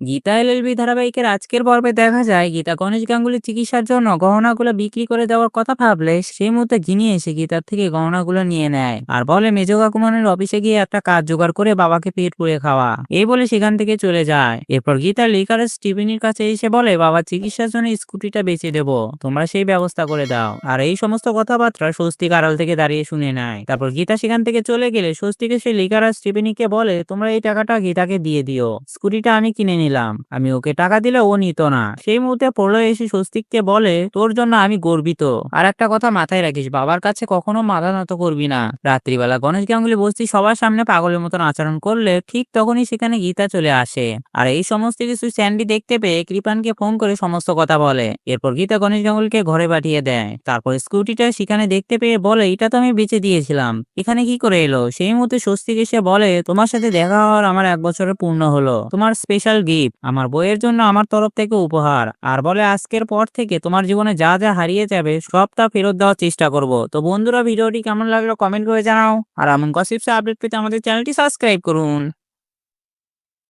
Gita LLB ধারাবাহিকের আজকের পর্বে দেখা যায়, গীতা গণেশ গাঙ্গুলির চিকিৎসার জন্য গহনাগুলো বিক্রি করে দেওয়ার কথা ভাবলে সেই মুহূর্তে গিনি এসে গীতার থেকে গহনাগুলো নিয়ে নেয় আর বলে, মেজ কাকুমানের অফিসে গিয়ে একটা কাজ জোগাড় করে বাবাকে পেট পুড়ে খাওয়া। এই বলে সেখান থেকে চলে যায়। এরপর গীতা লিকার স্টিভেনের কাছে এসে বলে, বাবা, চিকিৎসার জন্য স্কুটিটা বেচে দেবো। তোমরা সেই ব্যবস্থা করে দাও। আর এই সমস্ত কথাবার্তা স্বস্তিক আড়াল থেকে দাঁড়িয়ে শুনে নেয়। তারপর গীতা সেখান থেকে চলে গেলে স্বস্তিকে সে লিকার আর স্টিভেনিকে বলে, তোমরা এই টাকাটা গীতাকে দিয়ে দিও। স্কুটিটা আমি কিনে নিলাম। আমি ওকে টাকা দিলে ও নিত না। সেই মুহূর্তে প্রলয় এসে স্বস্তিককে বলে, তোর জন্য আমি গর্বিত। আর একটা কথা মাথায় রাখিস, বাবার কাছে কখনো মাথা নত করবি না। রাত্রিবেলা গণেশ গাঙ্গুলি বস্তি সবার সামনে পাগলের মতন আচরণ করলে ঠিক তখনই সেখানে গীতা চলে আসে। আর এই সমস্ত কিছু স্যান্ডি দেখতে পেয়ে কৃপানকে ফোন করে সমস্ত কথা বলে। এরপর গীতা গণেশ গাঙ্গুলিকে ঘরে পাঠিয়ে দেয়। তারপর স্কুটিটা সেখানে দেখতে পেয়ে বলে, এটা তো আমি বেঁচে দিয়েছিলাম। এখানে কি করে এলো? সেই মুহূর্তে স্বস্তিক এসে বলে, তোমার সাথে দেখা হওয়ার আমার এক বছরের পূর্ণ হলো। তোমার স্পেশাল গিফট আমার বইয়ের জন্য আমার তরফ থেকে উপহার। আর বলে, আজকের পর থেকে তোমার জীবনে যা যা হারিয়ে যাবে সব তা ফেরত দেওয়ার চেষ্টা করব। তো বন্ধুরা, ভিডিওটি কেমন লাগল কমেন্ট করে জানাও। আর এমন গসিপসে আপডেট পেতে আমাদের চ্যানেলটি সাবস্ক্রাইব করুন।